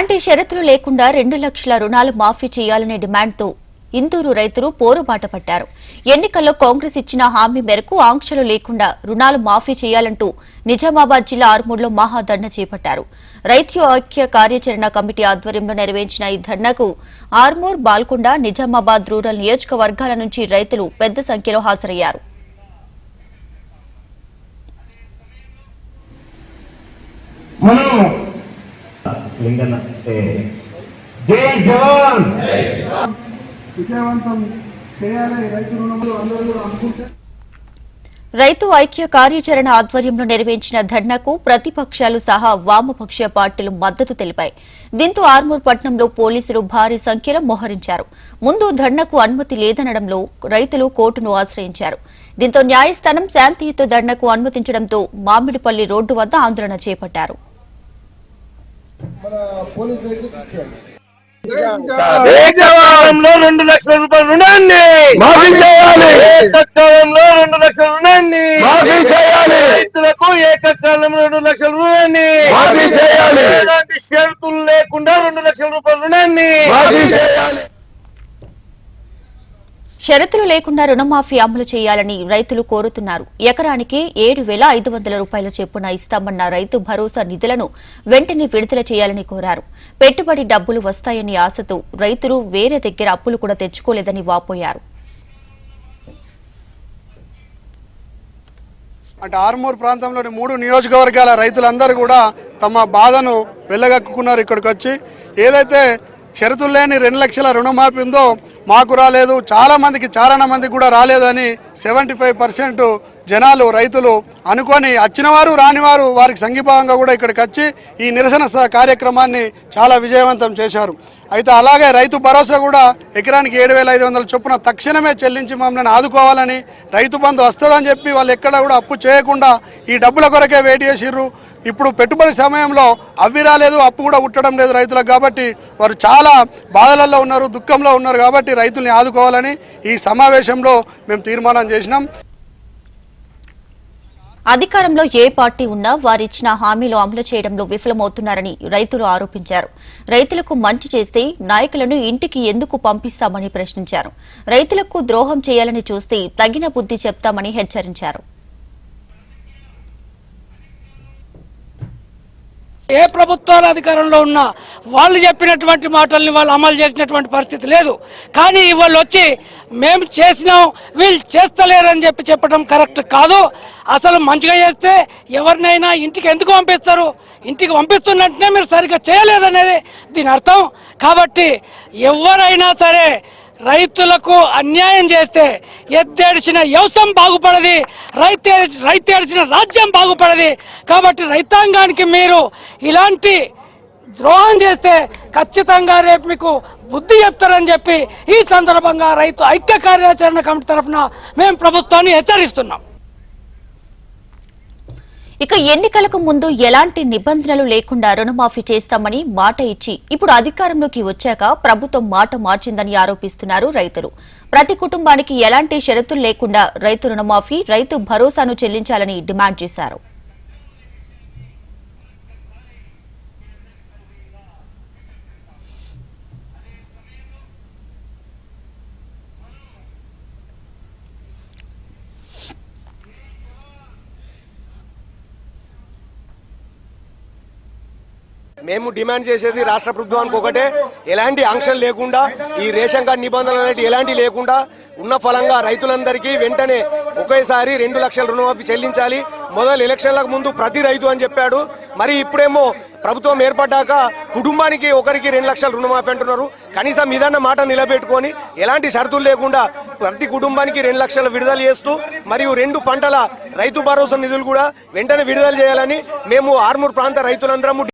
ఎలాంటి షరతులు లేకుండా రెండు లక్షల రుణాలు మాఫీ చేయాలనే డిమాండ్తో ఇందూరు రైతులు పోరుబాట పట్టారు. ఎన్నికల్లో కాంగ్రెస్ ఇచ్చిన హామీ మేరకు ఆంక్షలు లేకుండా రుణాలు మాఫీ చేయాలంటూ నిజామాబాద్ జిల్లా ఆర్మూర్లో మహాధర్ణ చేపట్టారు. రైతు ఐక్య కార్యాచరణ కమిటీ ఆధ్వర్యంలో నిర్వహించిన ఈ ధర్నాకు ఆర్మూర్ బాల్కొండ నిజామాబాద్ రూరల్ నియోజకవర్గాల నుంచి రైతులు పెద్ద సంఖ్యలో హాజరయ్యారు. మనం లింగన్న జై జవాన్! విజయవంతం చేయాలి రైతు రుణములు అందరూ కూడా అనుకుంటే. రైతు ఐక్య కార్యాచరణ ఆధ్వర్యంలో నిర్వహించిన ధర్నాకు ప్రతిపక్షాలు సహా వామపక్ష పార్టీలు మద్దతు తెలిపాయి. దీంతో ఆర్మూర్ పట్టణంలో పోలీసులు భారీ సంఖ్యలో మోహరించారు. ముందు ధర్నాకు అనుమతి లేదనడంలో రైతులు కోర్టును ఆశ్రయించారు. దీంతో న్యాయస్థానం శాంతియుత ధర్నాకు అనుమతించడంతో మామిడిపల్లి రోడ్డు వద్ద ఆందోళన చేపట్టారు. మన పోలీస్ ఏకకాలంలో రెండు లక్షల రూపాయల రుణాన్ని. మాఫీ చేయాలి. ఏకకాలంలో రెండు లక్షల రుణాన్ని. మాఫీ చేయాలి. రైతులకు ఏకకాలంలో రెండు లక్షల రుణాన్ని. మాఫీ చేయాలి. ఎలాంటి షరతులు లేకుండా రెండు లక్షల రూపాయల రుణాన్ని. మాఫీ చేయాలి. షరతులు లేకుండా రుణమాఫీ అమలు చేయాలని రైతులు కోరుతున్నారు. ఎకరానికి ఏడు వేల ఐదు వందల రూపాయల చొప్పున ఇస్తామన్న రైతు భరోసా నిధులను వెంటనే విడుదల చేయాలని కోరారు. పెట్టుబడి డబ్బులు వస్తాయని ఆశతో రైతులు వేరే దగ్గర అప్పులు కూడా తెచ్చుకోలేదని వాపోయారు. అంటే ఆర్మూర్ ప్రాంతంలోని మూడు నియోజకవర్గాల రైతులందరూ కూడా తమ బాధను వెళ్ళగక్కున్నారు ఇక్కడికి వచ్చి ఏదైతే షరతులు లేని రెండు లక్షల రుణమాఫీ ఉందో మాకు రాలేదు. చాలా మందికి కూడా మందికి కూడా రాలేదని సెవెంటీ ఫైవ్ పర్సెంట్ జనాలు రైతులు అనుకొని వచ్చినవారు రానివారు వారికి సంఘీభావంగా కూడా ఇక్కడికి వచ్చి ఈ నిరసన కార్యక్రమాన్ని చాలా విజయవంతం చేశారు. అయితే అలాగే రైతు భరోసా కూడా ఎకరానికి ఏడు వేల ఐదు వందల చొప్పున తక్షణమే చెల్లించి మమ్మల్ని ఆదుకోవాలని రైతు బంధు వస్తుందని చెప్పి వాళ్ళు ఎక్కడ కూడా అప్పు చేయకుండా ఈ డబ్బుల కొరకే వెయిట్ చేసిర్రు. ఇప్పుడు పెట్టుబడి సమయంలో అవి రాలేదు అప్పు కూడా ఉట్టడం లేదు రైతులకు కాబట్టి వారు చాలా బాధలలో ఉన్నారు దుఃఖంలో ఉన్నారు కాబట్టి రైతుల్ని ఆదుకోవాలని ఈ సమావేశంలో మేము తీర్మానం చేసినాం. అధికారంలో ఏ పార్టీ ఉన్నా వారిచ్చిన హామీలు అమలు చేయడంలో విఫలమవుతున్నారని రైతులు ఆరోపించారు. రైతులకు మంచి చేస్తే నాయకులను ఇంటికి ఎందుకు పంపిస్తామని ప్రశ్నించారు. రైతులకు ద్రోహం చేయాలని చూస్తే తగిన బుద్ధి చెప్తామని హెచ్చరించారు. ఏ ప్రభుత్వాలు అధికారంలో ఉన్నా వాళ్ళు చెప్పినటువంటి మాటల్ని వాళ్ళు అమలు చేసినటువంటి పరిస్థితి లేదు. కానీ వాళ్ళు వచ్చి మేము చేసినాం వీళ్ళు చేస్తలేరని చెప్పి చెప్పడం కరెక్ట్ కాదు. అసలు మంచిగా చేస్తే ఎవరినైనా ఇంటికి ఎందుకు పంపిస్తారు? ఇంటికి పంపిస్తున్నట్టునే మీరు సరిగ్గా చేయలేదనేది దీని అర్థం. కాబట్టి ఎవరైనా సరే రైతులకు అన్యాయం చేస్తే ఎత్తేడిచిన వ్యవసాయం బాగుపడది రైతే రైతేడిచిన రాజ్యం బాగుపడది. కాబట్టి రైతాంగానికి మీరు ఇలాంటి ద్రోహం చేస్తే ఖచ్చితంగా రేపు మీకు బుద్ధి చెప్తారని చెప్పి ఈ సందర్భంగా రైతు ఐక్య కార్యాచరణ కమిటీ తరఫున మేము ప్రభుత్వాన్ని హెచ్చరిస్తున్నాం. ఇక ఎన్నికలకు ముందు ఎలాంటి నిబంధనలు లేకుండా రుణమాఫీ చేస్తామని మాట ఇచ్చి ఇప్పుడు అధికారంలోకి వచ్చాక ప్రభుత్వం మాట మార్చిందని ఆరోపిస్తున్నారు రైతులు. ప్రతి కుటుంబానికి ఎలాంటి షరతులు లేకుండా రైతు రుణమాఫీ రైతు భరోసాను చెల్లించాలని డిమాండ్ చేశారు. మేము డిమాండ్ చేసేది రాష్ట్ర ప్రభుత్వానికి ఒకటే. ఎలాంటి ఆంక్షలు లేకుండా ఈ రేషన్ కార్డు నిబంధనలు అనేవి ఎలాంటి లేకుండా ఉన్న ఫలంగా రైతులందరికీ వెంటనే ఒకేసారి రెండు లక్షల రుణమాఫీ చెల్లించాలి. మొదలు ఎలక్షన్లకు ముందు ప్రతి రైతు అని చెప్పాడు. మరి ఇప్పుడేమో ప్రభుత్వం ఏర్పడ్డాక కుటుంబానికి ఒకరికి రెండు లక్షల రుణమాఫీ అంటున్నారు. కనీసం ఇదన్న మాట నిలబెట్టుకొని ఎలాంటి షరతులు లేకుండా ప్రతి కుటుంబానికి రెండు లక్షలు విడుదల చేస్తూ మరియు రెండు పంటల రైతు భరోసా నిధులు కూడా వెంటనే విడుదల చేయాలని మేము ఆర్మూర్ ప్రాంత రైతులందరము